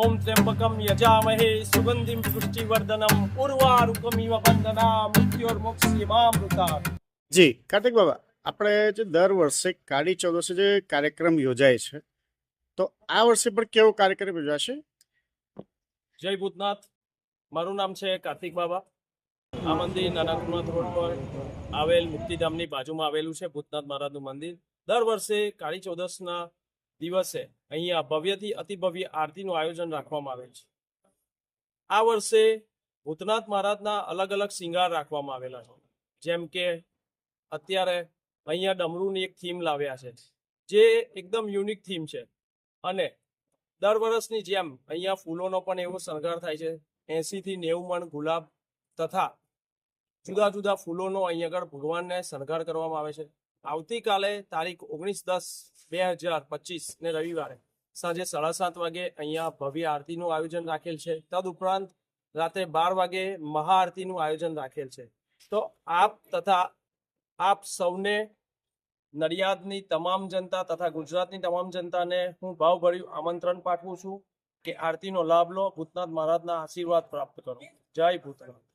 ઓમ ત્ર્યંબકમ યજામહે સુગંધિમ પુષ્ટિવર્ધનમ ઉર્વારુકમિવ બંધના મૃત્યોર્મોક્ષીમામૃતા જી કાર્તિક બાબા આપણે જે દર વર્ષે કાળી ચૌદસે જે કાર્યક્રમ યોજાય છે તો આ વર્ષે પણ કેવો કાર્યક્રમ યોજાશે? જય ભૂતનાથ. મારું નામ છે કાર્તિક બાબા. આ મંદિર નાનાકુનાથ રોડ પર આવેલ મુક્તિધામની બાજુમાં આવેલું છે ભૂતનાથ મહારાજનું મંદિર. દર વર્ષે કાળી ચૌદસના દિવસે અહીંયા ભવ્યથી અતિ ભવ્ય આરતીનું આયોજન રાખવામાં આવેલ છે. આ વર્ષે ભૂતનાથ મહારાજના અલગ અલગ શિંગાર રાખવામાં આવેલા છે. જેમ કે અત્યારે અહીંયા ડમરૂની એક થીમ લાવ્યા છે, જે એકદમ યુનિક થીમ છે. અને દર વર્ષની જેમ અહીંયા ફૂલોનો પણ એવો શણગાર થાય છે એસીથી નેવું મણ ગુલાબ તથા જુદા જુદા ફૂલોનો અહીં આગળ ભગવાનને શણગાર કરવામાં આવે છે. આવતીકાલે તારીખ ઓગણીસ દસ બે હજાર પચીસ ને રવિવારે સાંજે સાડા સાત વાગે અહીંયા ભવ્ય આરતીનું આયોજન રાખેલ છે. તદ ઉપરાંત રાત્રે બાર વાગે મહાઆરતીનું આયોજન રાખેલ છે. તો આપ તથા આપ સૌને નડિયાદની તમામ જનતા તથા ગુજરાતની તમામ જનતાને હું ભાવભર્યું આમંત્રણ પાઠવું છું કે આરતીનો લાભ લો. ભૂતનાથ મહારાજના આશીર્વાદ પ્રાપ્ત કરો. જય ભૂતનાથ.